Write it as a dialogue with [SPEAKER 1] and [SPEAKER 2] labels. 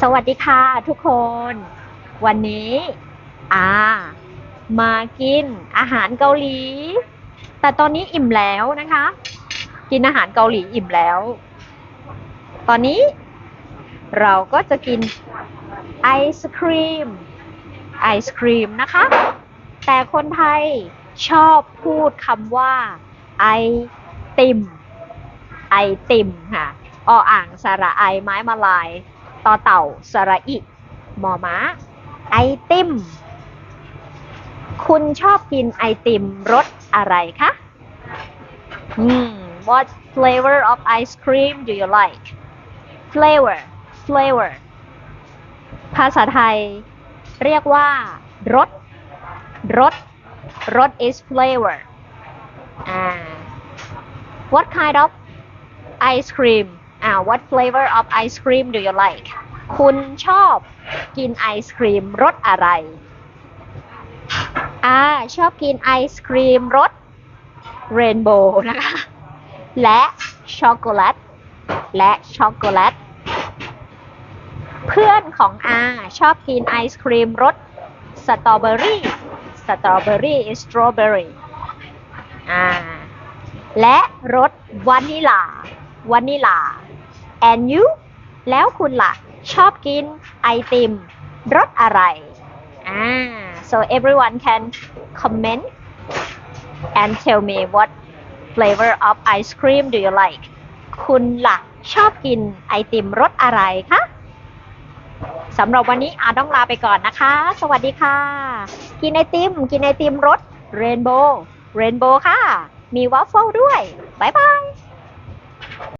[SPEAKER 1] สวัสดีค่ะทุกคน วันนี้อามากินอาหารเกาหลี แต่ตอนนี้อิ่มแล้วนะคะ กินอาหารเกาหลีอิ่มแล้ว ตอนนี้เราก็จะกินไอศครีมไอศครีมนะคะ แต่คนไทยชอบพูดคำว่าไอติมไอติมค่ะออ่างสระไอไม้มาลาย ต่อเต่า สระอิหมอม้า ไอติม คุณชอบกินไอติมรสอะไรคะอืม what flavor of ice cream do you like flavor flavor ภาษาไทยเรียกว่ารส รส รส is flavor อ่า what kind of ice cream อ่า what flavor of ice cream do you like คุณชอบกินไอศครีมรสอะไรอ่าชอบกินไอศครีมรสเรนโบว์นะคะ และช็อกโกแลต และช็อกโกแลต เพื่อนของอาชอบกินไอศครีมรสสตรอเบอรี่ สตรอเบอรี่ is strawberry อ่าและรสวานิลาวานิลา and you แล้วคุณล่ะ ชอบกินไอติมรสอะไรอ่า so everyone can comment and tell me what flavor of ice cream do you like คุณล่ะ ชอบกินไอติมรสอะไรคะสำหรับวันนี้อาต้องลาไปก่อนนะคะ สวัสดีค่ะ กินไอติม กินไอติมรสเรนโบว์เรนโบว์ค่ะ มีวัฟเฟิลด้วย บ๊ายบาย